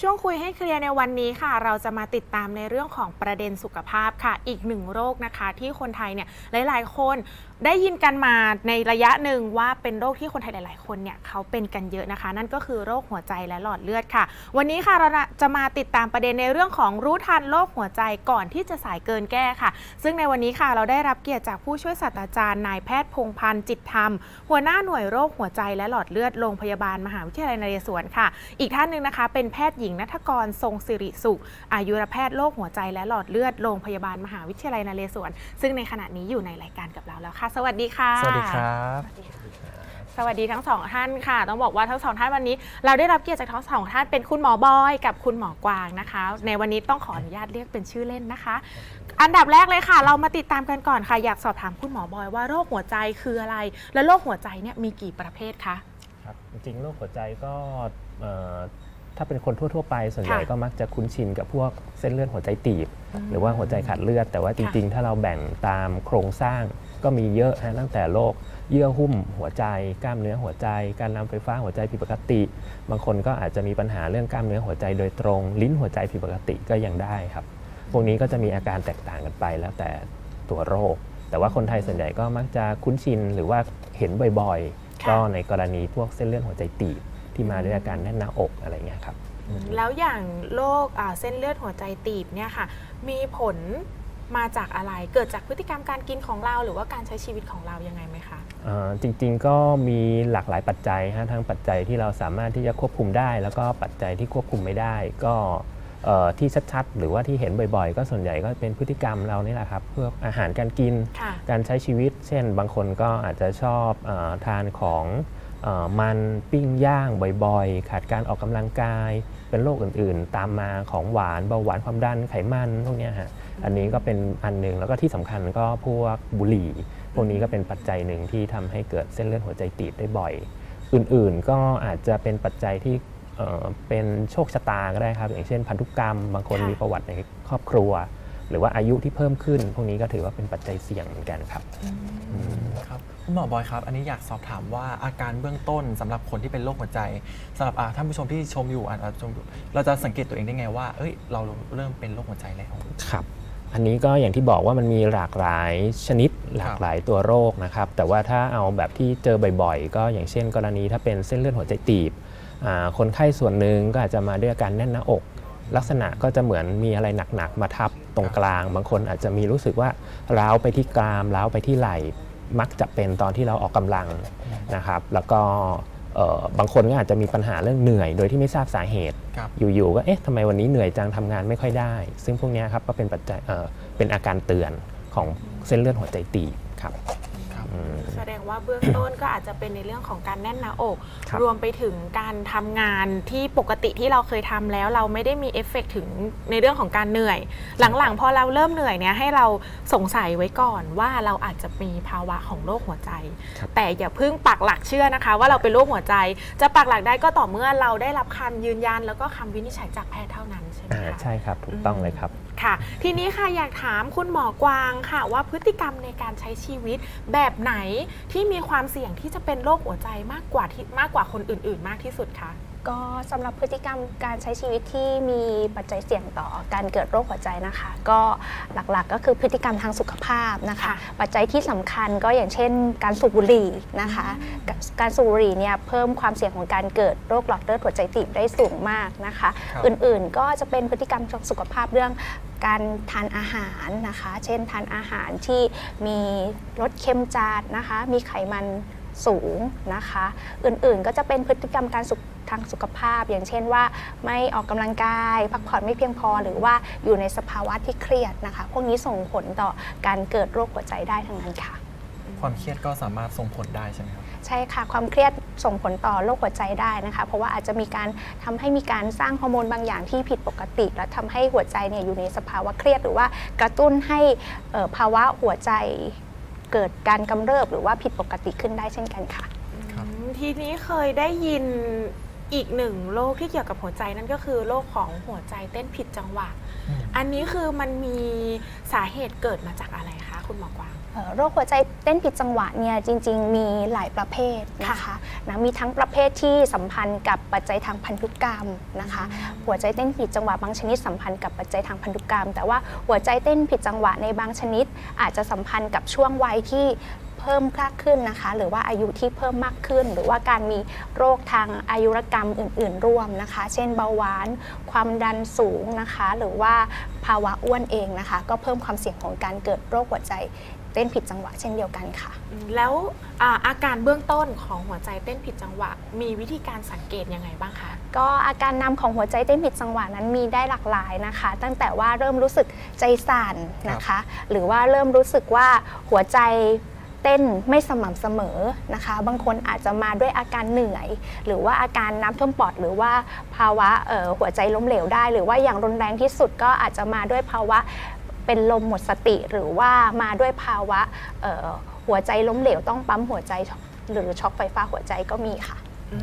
ช่วงคุยให้เคลียร์ในวันนี้ค่ะ เราจะมาติดตามในเรื่องของประเด็นสุขภาพค่ะ อีกหนึ่งโรคนะคะ ที่คนไทยเนี่ยหลาย ๆ คนได้ยินกันมาในระยะหนึ่งว่าเป็นโรคที่คนไทยหลาย ๆ คนเนี่ยเขาเป็นกันเยอะนะคะ นั่นก็คือโรคหัวใจและหลอดเลือดค่ะ วันนี้ค่ะเราจะมาติดตามประเด็นในเรื่องของรู้ทันโรคหัวใจก่อนที่จะสายเกินแก้ค่ะ ซึ่งในวันนี้ค่ะเราได้รับเกียรติจากผู้ช่วยศาสตราจารย์นายแพทย์พงพันธ์จิตธรรม หัวหน้าหน่วยโรคหัวใจและหลอดเลือดโรงพยาบาลมหาวิทยาลัยนเรศวรค่ะ อีกท่านหนึ่งนะคะ เป็นแพทย์หญิงนัทกรทรงสิริสุข อายุรแพทย์โรคหัวใจและหลอดเลือดโรงพยาบาลมหาวิทยาลัยนเรศวร ซึ่งในขณะนี้อยู่ในรายการกับเราแล้วค่ะ สวัสดีค่ะ สวัสดีครับสวัสดีทั้งสองท่านค่ะ ต้องบอกว่าทั้งสองท่านวันนี้ เราได้รับเกียรติจากทั้งสองท่านเป็นคุณหมอบอยกับคุณหมอกวางนะคะ ในวันนี้ต้องขออนุญาตเรียกเป็นชื่อเล่นนะคะ อันดับแรกเลยค่ะ เรามาติดตามกันก่อนค่ะอยากสอบถามคุณหมอบอยว่าโรคหัวใจคืออะไร และโรคหัวใจเนี่ยมีกี่ประเภทคะครับจริงๆโรคหัวใจก็เอ่อ ถ้าเป็นคนทั่ว ๆ ไปส่วนใหญ่ค่ะก็มักจะคุ้นชินกับพวกเส้นเลือดหัวใจตีบอืมหรือว่าหัวใจขาดเลือด แต่ว่าจค่ะริง ๆ ถ้าเราแบ่งตามโครงสร้าง ก็มีเยอะฮะตั้งแต่โรคเยื่อหุ้มหัวใจ กล้ามเนื้อหัวใจ การนำไฟฟ้าหัวใจผิดปกติ บางคนก็อาจจะมีปัญหาเรื่องกล้ามเนื้อหัวใจโดยตรง ลิ้นหัวใจผิดปกติก็ยังได้ครับ พวกนี้ก็จะมีอาการแตกต่างกันไปแล้วแต่ตัวโรค แต่ว่าคนไทยส่วนใหญ่ก็มักจะคุ้นชินหรือว่าเห็นบ่อยๆค่ะก็ในกรณีพวกเส้นเลือดหัวใจตีบ ที่มาด้วยอาการแน่นหน้าอกอะไรเงี้ยครับ แล้วอย่างโรคอ่าเส้นเลือดหัวใจตีบเนี่ยค่ะ มีผลมาจากอะไร เกิดจากพฤติกรรมการกินของเรา หรือว่าการใช้ชีวิตของเรายังไงไหมคะเอ่อจริงๆก็มีหลากหลายปัจจัยฮะทั้งปัจจัยที่เราสามารถที่จะควบคุมได้ แล้วก็ปัจจัยที่ควบคุมไม่ได้ ก็เอ่อที่ชัดๆ หรือว่าที่เห็นบ่อยๆ ก็ส่วนใหญ่ก็เป็นพฤติกรรมเรานี่แหละครับเพื่ออาหารการกินค่ะการใช้ชีวิต เช่น บางคนก็อาจจะชอบเออทานของเออ มันปิ้งย่างบ่อยๆ ขาดการออกกำลังกาย เป็นโรคอื่นๆ ตามมาของหวานเบาหวานความดันไขมันพวกนี้ฮะอันนี้ก็เป็นอันหนึ่งแล้วก็ที่สำคัญก็พวกบุหรี่ พวกนี้ก็เป็นปัจจัยหนึ่งที่ทำให้เกิดเส้นเลือดหัวใจตีบได้บ่อย อื่นๆก็อาจจะเป็นปัจจัยที่เเป็นโชคชะตาก็ได้ครับ อย่างเช่นพันธุกรรม บางคนมีประวัติในครอบครัว หรือว่าอายุที่เพิ่มขึ้น พวกนี้ก็ถือว่าเป็นปัจจัยเสี่ยงเหมือนกันครับ คุณหมอบอยครับ อันนี้อยากสอบถามว่าอาการเบื้องต้นสำหรับคนที่เป็นโรคหัวใจสำหรับท่านผู้ชมที่ชมอยู่อ่านชมเราจะสังเกตตัวเองได้ไงว่าเอ้ยเราเริ่มเป็นโรคหัวใจแล้วครับอันนี้ก็อย่างที่บอกว่ามันมีหลากหลายชนิดหลากหลายตัวโรคนะครับ แต่ว่าถ้าเอาแบบที่เจอบ่อยๆ ก็อย่างเช่น กรณีถ้าเป็นเส้นเลือดหัวใจตีบคนไข้ส่วนหนึ่งก็อาจจะมาด้วยอาการแน่นหน้าอก ลักษณะก็จะเหมือนมีอะไรหนักๆมาทับตรงกลาง บางคนอาจจะมีรู้สึกว่าร้าวไปที่กรามร้าวไปที่ไหล่ มักจะเป็นตอนที่เราออกกำลังนะครับ แล้วก็เอ่อบางคนก็อาจจะมีปัญหาเรื่องเหนื่อย โดยที่ไม่ทราบสาเหตุครับอยู่ๆก็เอ๊ะทำไมวันนี้เหนื่อยจังทำงานไม่ค่อยได้ ซึ่งพวกเนี้ยครับก็เป็นปัจจัยเอ่อเป็นอาการเตือนของเส้นเลือดหัวใจตีบครับครับอืม แสดงว่าเบื้องต้นก็อาจจะเป็นในเรื่องของการแน่นหน้าอกครับรวมไปถึงการทำงานที่ปกติที่เราเคยทำแล้ว เราไม่ได้มีเอฟเฟกต์ถึงในเรื่องของการเหนื่อย หลังๆ พอเราเริ่มเหนื่อยเนี่ยให้เราสงสัยไว้ก่อนว่าเราอาจจะมีภาวะของโรคหัวใจครับแต่อย่าเพิ่งปักหลักเชื่อนะคะ ว่าเราเป็นโรคหัวใจ จะปักหลักได้ก็ต่อเมื่อเราได้รับคำยืนยัน แล้วก็คำวินิจฉัยจากแพทย์เท่านั้น ใช่ไหมอ่าคะใช่ครับถูกต้องเลยครับค่ะ ทีนี้ค่ะอยากถามคุณหมอกวางค่ะ ว่าพฤติกรรมในการใช้ชีวิตแบบไหนที่มีความเสี่ยงที่จะเป็นโรคหัวใจมากกว่าที่มากกว่าคนอื่น ๆ มากที่สุดคะ ก็สำหรับพฤติกรรมการใช้ชีวิตที่มีปัจจัยเสี่ยงต่อการเกิดโรคหัวใจนะคะ ก็หลักๆก็คือพฤติกรรมทางสุขภาพนะคะค่ะปัจจัยที่สำคัญก็อย่างเช่น การสูบบุหรี่นะคะ การสูบบุหรี่เนี่ยเพิ่มความเสี่ยงของการเกิดโรคหลอดเลือดหัวใจตีบได้สูงมากนะคะครับอื่นๆก็จะเป็นพฤติกรรมทางสุขภาพเรื่องการทานอาหารนะคะ เช่นทานอาหารที่มีรสเค็มจัดนะคะ มีไขมัน สูงนะคะ อื่นๆก็จะเป็นพฤติกรรมการสุขทางสุขภาพ อย่างเช่นว่า ไม่ออกกำลังกาย พักผ่อนไม่เพียงพอ หรือว่าอยู่ในสภาวะที่เครียดนะคะ พวกนี้ส่งผลต่อการเกิดโรคหัวใจได้ทั้งนั้นค่ะ ความเครียดก็สามารถส่งผลได้ใช่ไหมครับใช่ค่ะ ความเครียดส่งผลต่อโรคหัวใจได้นะคะ เพราะว่าอาจจะมีการทำให้มีการสร้างฮอร์โมนบางอย่างที่ผิดปกติ และทำให้หัวใจเนี่ยอยู่ในสภาวะเครียดหรือว่ากระตุ้นให้เอ่อภาวะหัวใจ เกิดการกำเริบหรือว่าผิดปกติขึ้นได้เช่นกันค่ะครับอืมทีนี้เคยได้ยิน อีกหนึ่งโรคที่เกี่ยวกับหัวใจนั่นก็คือโรคของหัวใจเต้นผิดจังหวะอืมอันนี้คือมันมีสาเหตุเกิดมาจากอะไรคะคุณหมอกวางเอ่อโรคหัวใจเต้นผิดจังหวะเนี่ยจริง ๆ มีหลายประเภทนะคะนะมีทั้งประเภทที่สัมพันธ์กับปัจจัยทางพันธุกรรมนะคะหัวใจเต้นผิดจังหวะบางชนิดสัมพันธ์กับปัจจัยทางพันธุกรรม แต่ว่าหัวใจเต้นผิดจังหวะในบางชนิด อาจจะสัมพันธ์กับช่วงวัยที่เพิ่มมากขึ้นนะคะ หรือว่าอายุที่เพิ่มมากขึ้น หรือว่าการมีโรคทางอายุรกรรมอื่น ๆ ร่วมนะคะ เช่นเบาหวาน ความดันสูงนะคะ หรือว่าภาวะอ้วนเองนะคะ ก็เพิ่มความเสี่ยงของการเกิดโรคหัวใจเต้นผิดจังหวะเช่นเดียวกันค่ะอืมแล้วอ่าอาการเบื้องต้นของหัวใจเต้นผิดจังหวะ มีวิธีการสังเกตยังไงบ้างคะก็อาการนำของหัวใจเต้นผิดจังหวะนั้นมีได้หลากหลายนะคะ ตั้งแต่ว่าเริ่มรู้สึกใจสั่นนะคะ หรือว่าเริ่มรู้สึกว่าหัวใจ เต้นไม่สม่ำเสมอนะคะ บางคนอาจจะมาด้วยอาการเหนื่อย หรือว่าอาการน้ำท่วมปอด หรือว่าภาวะออหัวใจล้มเหลวได้ หรือว่าอย่างรุนแรงที่สุดก็อาจจะมาด้วยภาวะเป็นลมหมดสติ หรือว่ามาด้วยภาวะออหัวใจล้มเหลวต้องปั๊มหัวใจหรือช็อกไฟฟ้าหัวใจก็มีค่ะอื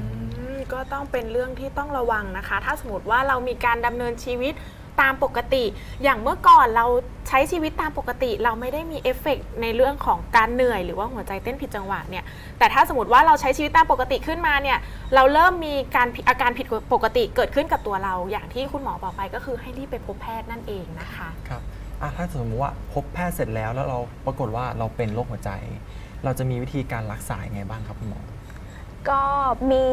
มก็ต้องเป็นเรื่องที่ต้องระวังนะคะ ถ้าสมมติว่าเรามีการดำเนินชีวิต ตามปกติ อย่างเมื่อก่อนเราใช้ชีวิตตามปกติ เราไม่ได้มีเอฟเฟกต์ในเรื่องของการเหนื่อยหรือว่าหัวใจเต้นผิดจังหวะเนี่ย แต่ถ้าสมมติว่าเราใช้ชีวิตตามปกติขึ้นมาเนี่ย เราเริ่มมีการอาการผิดปกติเกิดขึ้นกับตัวเรา อย่างที่คุณหมอบอกไปก็คือให้รีบไปพบแพทย์นั่นเองนะคะครับถ้าสมมติว่าพบแพทย์เสร็จแล้วแล้วเราปรากฏว่าเราเป็นโรคหัวใจ เราจะมีวิธีการรักษาอยังไงบ้างครับคุณหมอ ก็มี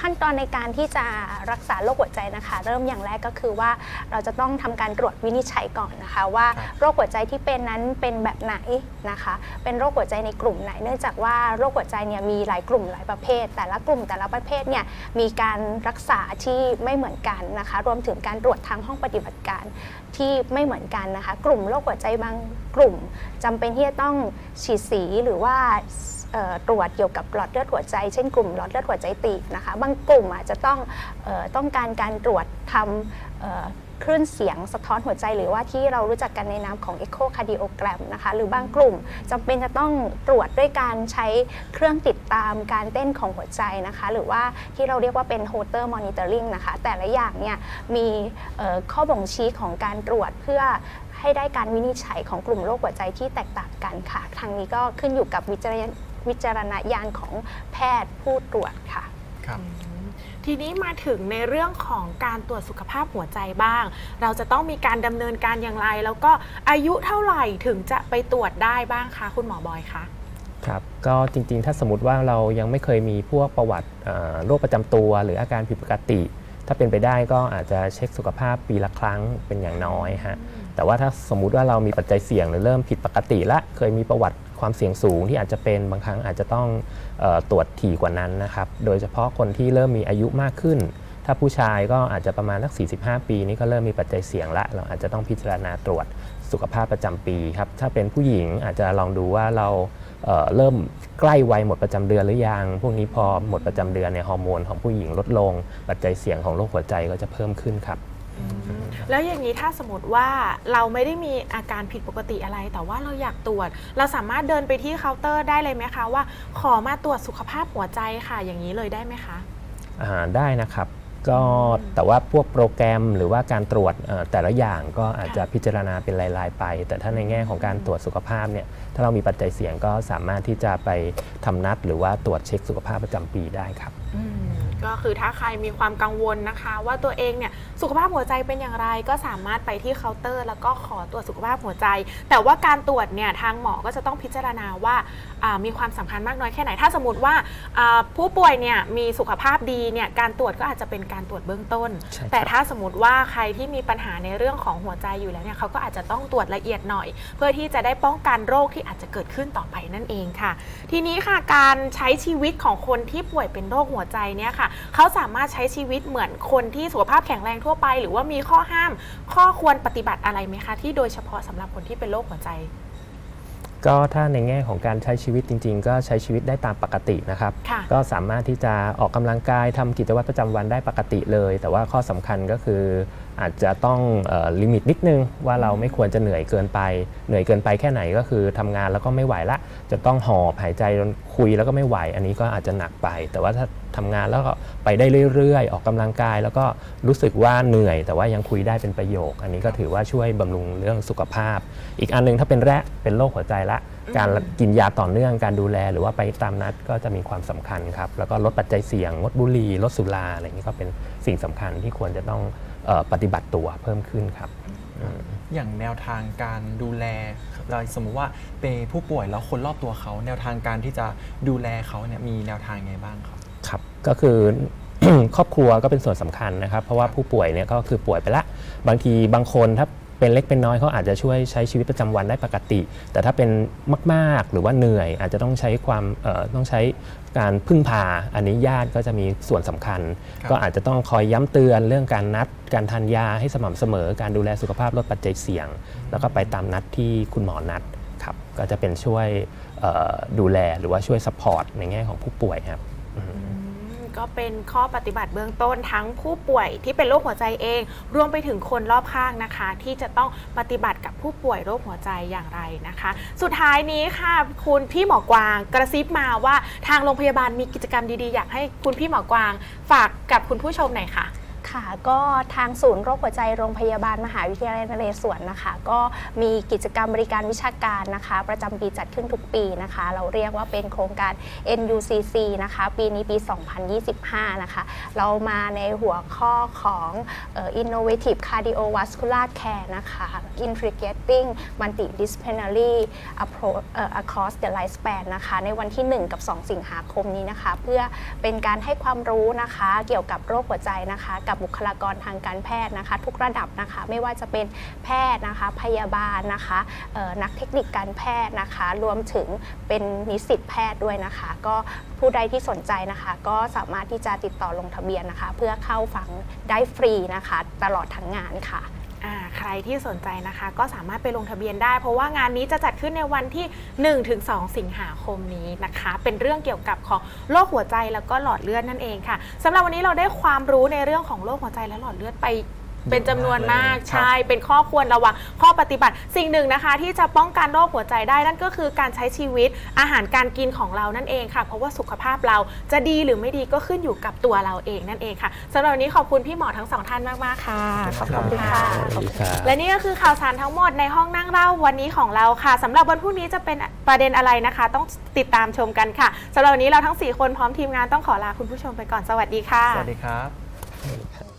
ขั้นตอนในการที่จะรักษาโรคหัวใจนะคะ เริ่มอย่างแรกก็คือว่าเราจะต้องทำการตรวจวินิจฉัยก่อนนะคะ ว่าโรคหัวใจที่เป็นนั้นเป็นแบบไหนนะคะ เป็นโรคหัวใจในกลุ่มไหน เนื่องจากว่าโรคหัวใจเนี่ยมีหลายกลุ่มหลายประเภท แต่ละกลุ่มแต่ละประเภทเนี่ยมีการรักษาที่ไม่เหมือนกันนะคะ รวมถึงการตรวจทางห้องปฏิบัติการที่ไม่เหมือนกันนะคะ กลุ่มโรคหัวใจบางกลุ่มจำเป็นที่จะต้องฉีดสีหรือว่า ตรวจเกี่ยวกับหลอดเลือดหัวใจ เช่นกลุ่มหลอดเลือดหัวใจตีบนะคะ บางกลุ่มอาจจะต้องออต้องการการตรวจทำคลื่นเสียงสะท้อนหัวใจ หรือว่าที่เรารู้จักกันในนามของ echocardiogram นะคะ หรือบางกลุ่มจำเป็นจะต้องตรวจด้วยการใช้เครื่องติดตามการเต้นของหัวใจนะคะ หรือว่าที่เราเรียกว่าเป็น Holter monitoring นะคะ แต่ละอย่างเนี่ยมีข้อบ่งชี้ของการตรวจเพื่อให้ได้การวินิจฉัยของกลุ่มโรคหัวใจที่แตกต่างกันค่ะ ทางนี้ก็ขึ้นอยู่กับวิจารณ วิจารณญาณของแพทย์ผู้ตรวจค่ะ ครับ ทีนี้มาถึงในเรื่องของการตรวจสุขภาพหัวใจบ้าง เราจะต้องมีการดำเนินการอย่างไร แล้วก็อายุเท่าไหร่ถึงจะไปตรวจได้บ้างคะคุณหมอบอยคะครับก็จริงๆ ถ้าสมมติว่าเรายังไม่เคยมีพวกประวัติเอ่อโรคประจำตัว หรืออาการผิดปกติ ถ้าเป็นไปได้ก็อาจจะเช็คสุขภาพปีละครั้งเป็นอย่างน้อยฮะ แต่ว่าถ้าสมมุติว่าเรามีปัจจัยเสี่ยงหรือเริ่มผิดปกติละเคยมีประวัติความเสี่ยงสูงที่อาจจะเป็นบางครั้งอาจจะต้องออตรวจถี่กว่านั้นนะครับ โดยเฉพาะคนที่เริ่มมีอายุมากขึ้น ถ้าผู้ชายก็อาจจะประมาณสัก 45 ปี นี้ก็เริ่มมีปัจจัยเสี่ยงละ เราอาจจะต้องพิจารณาตรวจสุขภาพประจำปีครับ ถ้าเป็นผู้หญิงอาจจะลองดูว่าเราเเริ่มใกล้วัยหมดประจำเดือนหรือยัง พวกนี้พอหมดประจำเดือนเนี่ยฮอร์โมนของผู้หญิงลดลง ปัจจัยเสี่ยงของโรคหัวใจก็จะเพิ่มขึ้นครับ แล้วอย่างนี้ถ้าสมมติว่าเราไม่ได้มีอาการผิดปกติอะไร แต่ว่าเราอยากตรวจ เราสามารถเดินไปที่เคาน์เตอร์ได้เลยไหมคะว่า ขอมาตรวจสุขภาพหัวใจค่ะ อย่างนี้เลยได้ไหมคะอ่าได้นะครับก็แต่ว่าพวกโปรแกรมหรือว่าการตรวจเอ่แต่ละอย่างก็อาจจะพิจารณาเป็นรายๆไป แต่ถ้าในแง่ของการตรวจสุขภาพเนี่ยถ้าเรามีปัจจัยเสี่ยงก็สามารถที่จะไปทำนัด หรือว่าตรวจเช็คสุขภาพประจำปีได้ครับ ก็คือถ้าใครมีความกังวลนะคะ ว่าตัวเองเนี่ยสุขภาพหัวใจเป็นอย่างไรก็สามารถไปที่เคาน์เตอร์ แล้วก็ขอตรวจสุขภาพหัวใจ แต่ว่าการตรวจเนี่ยทางหมอก็จะต้องพิจารณาว่าอ่า มีความสำคัญมากน้อยแค่ไหน ถ้าสมมติว่าอ่าผู้ป่วยเนี่ยมีสุขภาพดีเนี่ยการตรวจก็อาจจะเป็นการตรวจเบื้องต้นใช่ครับแต่ถ้าสมมติว่าใครที่มีปัญหาในเรื่องของหัวใจอยู่แล้วเนี่ยเขาก็อาจจะต้องตรวจละเอียดหน่อย เพื่อที่จะได้ป้องกันโรคที่อาจจะเกิดขึ้นต่อไปนั่นเองค่ะ ทีนี้ค่ะการใช้ชีวิตของคนที่ป่วยเป็นโรคหัวใจเนี่ยค่ะเขาสามารถใช้ชีวิตเหมือนคนที่สุขภาพแข็งแรงทั่วไป หรือว่ามีข้อห้าม ข้อควรปฏิบัติอะไรไหมคะที่โดยเฉพาะสำหรับคนที่เป็นโรคหัวใจ ก็ถ้าในแง่ของการใช้ชีวิตจริง ๆ ก็ใช้ชีวิตได้ตามปกตินะครับ ค่ะ ก็สามารถที่จะออกกำลังกายทำกิจวัตรประจำวันได้ปกติเลย แต่ว่าข้อสำคัญก็คืออาจจะต้องออลิมิตนิดนึงว่าเราไม่ควรจะเหนื่อยเกินไป เหนื่อยเกินไปแค่ไหนก็คือทำงานแล้วก็ไม่ไหวละ จะต้องหอบหายใจจนคุยแล้วก็ไม่ไหว อันนี้ก็อาจจะหนักไป แต่ว่าถ้าทำงานแล้วก็ไปได้เรื่อยๆ ออกกำลังกาย แล้วก็รู้สึกว่าเหนื่อย แต่ว่ายังคุยได้เป็นประโยค อันนี้ก็ถือว่าช่วยบำรุงเรื่องสุขภาพ อีกอันหนึงถ้าเป็นแระเป็นโรคหัวใจละ การกินยาต่อเนื่องการดูแล หรือว่าไปตามนัดก็จะมีความสำคัญครับแล้วก็ลดปัจจัยเสี่ยงงดบุหรี่ลดสุราอะไรนี้ก็เป็นสิ่งสำคัญที่ควรจะต้อง ปฏิบัติตัวเพิ่มขึ้นครับ อย่างแนวทางการดูแลเราสมมุติว่าเป็นผู้ป่วยแล้วคนรอบตัวเขาแนวทางการที่จะดูแลเขาเนี่ยมีแนวทางไงบ้างครับครับ ก็คือครอบครัวก็เป็นส่วนสำคัญนะครับ เพราะว่าผู้ป่วยเนี่ยก็คือป่วยไปละ บางทีบางคนถ้า เป็นเล็กเป็นน้อยเขาอาจจะช่วยใช้ชีวิตประจำวันได้ปกติ แต่ถ้าเป็นมาก ๆ หรือว่าเหนื่อย อาจจะต้องใช้ความเอ่อต้องใช้การพึ่งพาอันนี้ญาติก็จะมีส่วนสำคัญครับก็อาจจะต้องคอยย้ำเตือนเรื่องการนัด การทานยาให้สม่ำเสมอ การดูแลสุขภาพลดปัจจัยเสี่ยง แล้วก็ไปตามนัดที่คุณหมอนัดครับก็จะเป็นช่วยเอ่อดูแลหรือว่าช่วยซัพพอร์ตในแง่ของผู้ป่วยครับอืม ก็เป็นข้อปฏิบัติเบื้องต้นทั้งผู้ป่วยที่เป็นโรคหัวใจเอง รวมไปถึงคนรอบข้างนะคะ ที่จะต้องปฏิบัติกับผู้ป่วยโรคหัวใจอย่างไรนะคะ สุดท้ายนี้ค่ะคุณพี่หมอกวางกระซิบมาว่าทางโรงพยาบาลมีกิจกรรมดีๆ อยากให้คุณพี่หมอกวางฝากกับคุณผู้ชมหน่อยค่ะ ค่ะก็ทางศูนย์โรคหัวใจโรงพยาบาลมหาวิทยาลัยนเรศวรนะคะ ก็มีกิจกรรมบริการวิชาการนะคะ ประจำปีจัดขึ้นทุกปีนะคะ เราเรียกว่าเป็นโครงการ NUCC นะคะ ปีนี้ปี 2025 นะคะ เรามาในหัวข้อของ Innovative Cardiovascular Care นะคะ Integrating Multidisciplinary Approach Across the Lifespan นะคะ ในวันที่ 1 กับ 2 สิงหาคมนี้นะคะ เพื่อเป็นการให้ความรู้นะคะ เกี่ยวกับโรคหัวใจนะคะกับบุคลากรทางการแพทย์นะคะ ทุกระดับนะคะ ไม่ว่าจะเป็นแพทย์นะคะพยาบาลนะคะนักเทคนิคการแพทย์นะคะ รวมถึงเป็นนิสิตแพทย์ด้วยนะคะ ก็ผู้ใดที่สนใจนะคะ ก็สามารถที่จะติดต่อลงทะเบียนนะคะ เพื่อเข้าฟังได้ฟรีนะคะ ตลอดทั้งงานค่ะ รที่สนใจนะคะ ก็สามารถไปลงทะเบียนได้ เพราะว่างานนี้จะจัดขึ้นในวันที่ 1-2 สิงหาคมนี้นะคะ เป็นเรื่องเกี่ยวกับของโรคหัวใจแล้วก็หลอดเลือดนั่นเองค่ะสำหรับวันนี้เราได้ความรู้ในเรื่องของโรคหัวใจและหลอดเลือดไป เป็นจำนวนมากเยอะมากเลยใช่ เป็นข้อควรระวังข้อปฏิบัติสิ่งหนึ่งนะคะ ที่จะป้องกันโรคหัวใจได้นั่นก็คือการใช้ชีวิตอาหารการกินของเรานั่นเองค่ะ เพราะว่าสุขภาพเราจะดีหรือไม่ดีก็ขึ้นอยู่กับตัวเราเองนั่นเองค่ะสำหรับวันนี้ขอบคุณพี่หมอทั้งสองท่านมากๆค่ะขอบคุณค่ะสวัสดีครับและนี่ก็คือข่าวสารทั้งหมดในห้องนั่งเล่าวันนี้ของเราค่ะสำหรับวันพรุ่งนี้จะเป็นประเด็นอะไรนะคะ ต้องติดตามชมกันค่ะสำหรับวันนี้เราทั้ง 4 คนพร้อมทีมงานต้องขอลาคุณผู้ชมไปก่อนสวัสดีค่ะสวัสดีครับ